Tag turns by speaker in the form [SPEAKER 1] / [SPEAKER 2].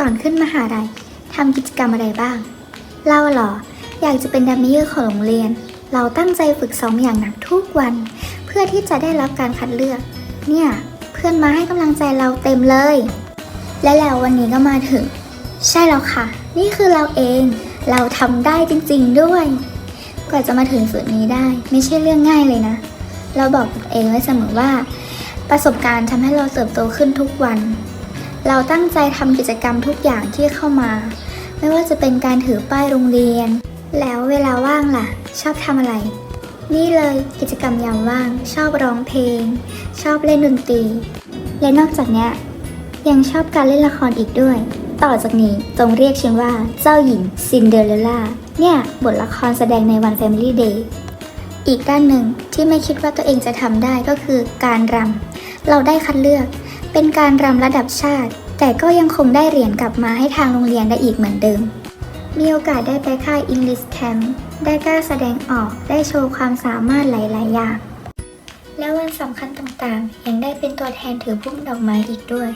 [SPEAKER 1] ก่อนขึ้นมหาลัยทำกิจกรรมอะไรบ้าง เราหรอ อยากจะเป็นดัมเมเยอร์ของโรงเรียน เราตั้งใจฝึกซ้อมอย่างหนักทุกวัน เพื่อที่จะได้รับการคัดเลือก เนี่ย เพื่อนมาให้กำลังใจเราเต็มเลย และแล้ววันนี้ก็มาถึง ใช่แล้วค่ะ นี่คือเราเอง เราทำได้จริงๆด้วย กว่าจะมาถึงจุดนี้ได้ ไม่ใช่เรื่องง่ายเลยนะ เราบอกตัวเองไว้เสมอว่า ประสบการณ์ทำให้เราเติบโตขึ้นทุกวัน เราตั้งใจทำกิจกรรมทุกอย่างที่เข้ามา ไม่ว่าจะเป็นการถือป้ายโรงเรียน แล้วเวลาว่างล่ะ ชอบทำอะไร นี่เลยกิจกรรมยามว่าง ชอบร้องเพลง ชอบเล่นดนตรี และนอกจากนี้ยยังชอบการเล่นละครอีกด้วย ต่อจากนี้จงเรียกฉันว่าเจ้าหญิงซินเดอเรลล่า เนี่ย บทละครแสดงในวัน Family Day อีกด้านหนึ่งที่ไม่คิดว่าตัวเองจะทำได้ก็คือการรำเราได้คัดเลือก เป็นการรำระดับชาติ แต่ก็ยังคงได้เหรียญกลับมาให้ทางโรงเรียนได้อีกเหมือนเดิม มีโอกาสได้ไปค่ายอิงลิสแคมป์ได้กล้าแสดงออกได้โชว์ความสามารถหลาย ๆ อย่าง และวันสำคัญต่าง ๆ ยังได้เป็นตัวแทนถือพุ่มดอกไม้อีกด้วย